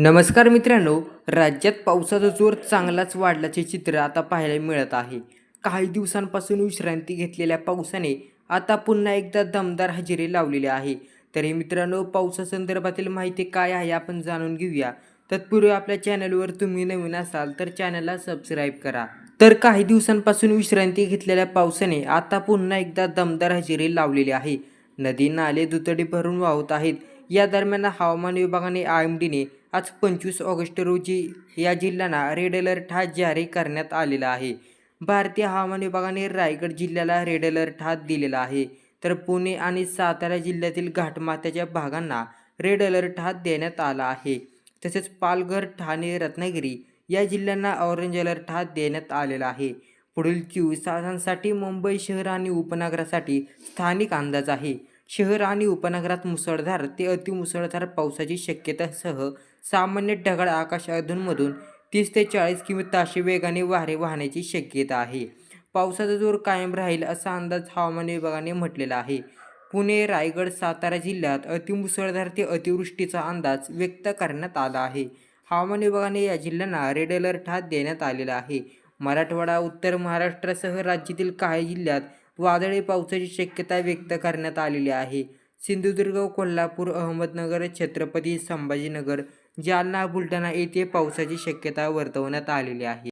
नमस्कार मित्रांनो राज्यात पावसाचा जोर चांगलाच वाढल्याचे चित्र आता पाहायला मिळत आहे. काही दिवसांपासून विश्रांती घेतलेल्या पावसाने आता पुन्हा एकदा दमदार हजेरी लावलेली आहे. तरी मित्रांनो पावसासंदर्भातील माहिती काय आहे आपण जाणून घेऊया. तत्पूर्वी आपल्या चॅनलवर तुम्ही नवीन असाल तर चॅनलला सबस्क्राईब करा. तर काही दिवसांपासून विश्रांती घेतलेल्या पावसाने आता पुन्हा एकदा दमदार हजेरी लावलेली आहे. नदी नाले दुतडी भरून वाहत आहेत. या दरम्यान हवामान विभागाने आय एम डीने आज पंचवीस ऑगस्ट रोजी या जिल्ह्यांना रेड अलर्ट हा जारी करण्यात आलेला आहे. भारतीय हवामान विभागाने रायगड जिल्ह्याला रेड अलर्ट हा दिलेला आहे. तर पुणे आणि सातारा जिल्ह्यातील घाटमाथ्याच्या भागांना रेड अलर्ट हा देण्यात आला आहे. तसेच पालघर ठाणे रत्नागिरी या जिल्ह्यांना ऑरेंज अलर्ट हा देण्यात आलेला आहे. पुढील चोवीस तासांसाठी मुंबई शहर आणि उपनगरासाठी स्थानिक अंदाज आहे. शहर आणि उपनगरात मुसळधार ते अतिमुसळधार पावसाची शक्यतासह सामान्य ढगाळ आकाश अधूनमधून तीस ते चाळीस किमी ताशी वेगाने वारे वाहण्याची शक्यता आहे. पावसाचा जोर कायम राहील असा अंदाज हवामान विभागाने म्हटलेला आहे. पुणे रायगड सातारा जिल्ह्यात अतिमुसळधार ते अतिवृष्टीचा अंदाज व्यक्त करण्यात आला आहे. हवामान विभागाने या जिल्ह्यांना रेड अलर्ट हा देण्यात आलेला आहे. मराठवाडा उत्तर महाराष्ट्रासह राज्यातील काही जिल्ह्यात वादळी पावसाची शक्यता व्यक्त करण्यात आलेली आहे. सिंधुदुर्ग कोल्हापूर अहमदनगर छत्रपती संभाजीनगर जालना बुलढाणा येथे पावसाची शक्यता वर्तवण्यात आलेली आहे.